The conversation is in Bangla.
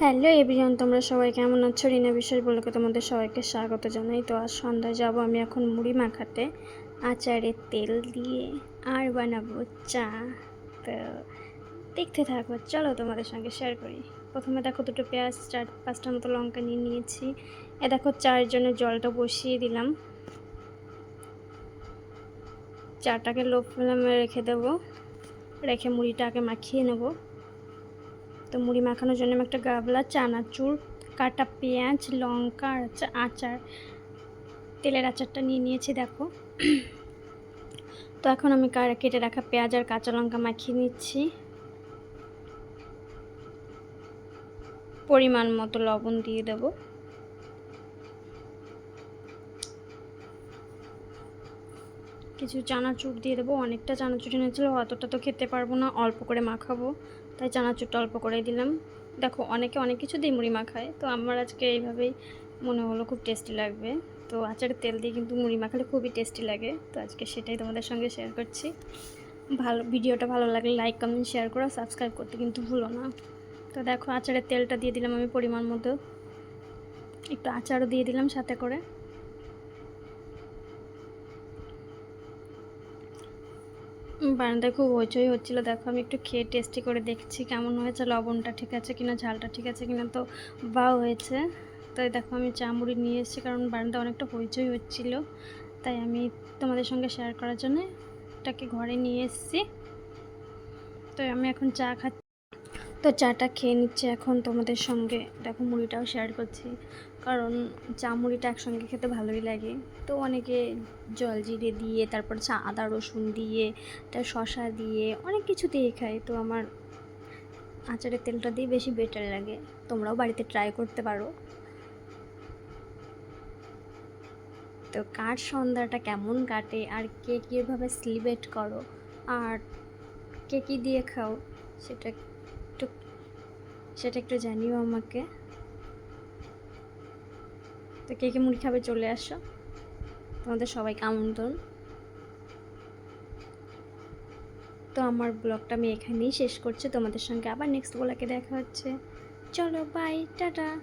হ্যালো এভরিওয়ান, তোমরা সবাই কেমন আছো? রিনা বিশ্বাস বলকে তোমাদের সবাইকে স্বাগত জানাই। তো আজ সন্ধ্যায় যাব আমি এখন মুড়ি মাখাতে, আচারের তেল দিয়ে, আর বানাবো চা। তো দেখতে থাকো, চলো তোমাদের সঙ্গে শেয়ার করি। প্রথমে দেখো দুটো পেঁয়াজ, চার, পাঁচটার মতো লঙ্কা নিয়ে নিয়েছি। এ দেখো চায়ের জন্য জলটা বসিয়ে দিলাম। চাটাকে লো ফ্লেমে রেখে দেবো। রেখে মুড়িটাকে মাখিয়ে নেব। তো মুড়ি মাখানোর জন্য আমি একটা গাবলা, চানাচুর, কাটা পেঁয়াজ, লঙ্কা আর আচার, তেলের আচারটা নিয়ে নিয়েছি, দেখো। তো এখন আমি কেটে রাখা পেঁয়াজ আর কাঁচা লঙ্কা মাখিয়ে নিচ্ছি। পরিমাণ মতো লবণ দিয়ে দেব। কিছু চানাচুর দিয়ে দেবো। অনেকটা চানাচুর এনেছিল, অতটা তো খেতে পারব না, অল্প করে মাখাবো। তাই চানাচুরটা অল্প করে দিলাম। দেখো, অনেকে অনেক কিছু দিয়ে মুড়ি মাখায়, তো আমার আজকে এইভাবেই মনে হলো খুব টেস্টি লাগবে। তো আচারের তেল দিয়ে কিন্তু মুড়ি মাখালে খুবই টেস্টি লাগে, তো আজকে সেটাই তোমাদের সঙ্গে শেয়ার করছি। ভালো, ভিডিওটা ভালো লাগলে লাইক কমেন্ট শেয়ার করো সাবস্ক্রাইব করতে কিন্তু ভুলো না। তো দেখো, আচারের তেলটা দিয়ে দিলাম আমি পরিমাণ মতো। একটু আচারও দিয়ে দিলাম সাথে করে। বারান্দায় খুব হইচই হচ্ছিল। দেখো, আমি একটু খেয়ে টেস্টি করে দেখছি কেমন হয়েছে, লবণটা ঠিক আছে কিনা, ঝালটা ঠিক আছে কিনা, তো বা হয়েছে। তাই দেখো, আমি চামড়ি নিয়ে এসেছি কারণ বারান্দা অনেকটা হইচই হচ্ছিল। তাই আমি তোমাদের সঙ্গে শেয়ার করার জন্য এটাকে ঘরে নিয়ে এসেছি। তো আমি এখন চা খাচ্ছি। তো চাটা খেয়ে নিচ্ছি এখন তোমাদের সঙ্গে। দেখো, মুড়িটাও শেয়ার করছি। কারণ চা মুড়িটা একসঙ্গে খেতে ভালোই লাগে। তো অনেকে জল জিরে দিয়ে, তারপর চা, আদা, রসুন দিয়ে তার শশা দিয়ে, অনেক কিছু দিয়ে খায়। তো আমার আচারের তেলটা দিয়ে বেশি বেটার লাগে। তোমরাও বাড়িতে ট্রাই করতে পারো। তো কার সন্ধ্যাটা কেমন কাটে, আর কে কীভাবে সেলিব্রেট করো, আর কে কী দিয়ে খাও, সেটা সেটা একটু জানিও আমাকে। তো কে কে মুড়ি খাবে চলে আসো। তোমাদের সবাইকে আমন্ত্রণ। তো আমার ব্লগটা আমি এখানেই শেষ করছি। তোমাদের সঙ্গে আবার নেক্সট ব্লগে দেখা হচ্ছে। চলো বাই টাটা।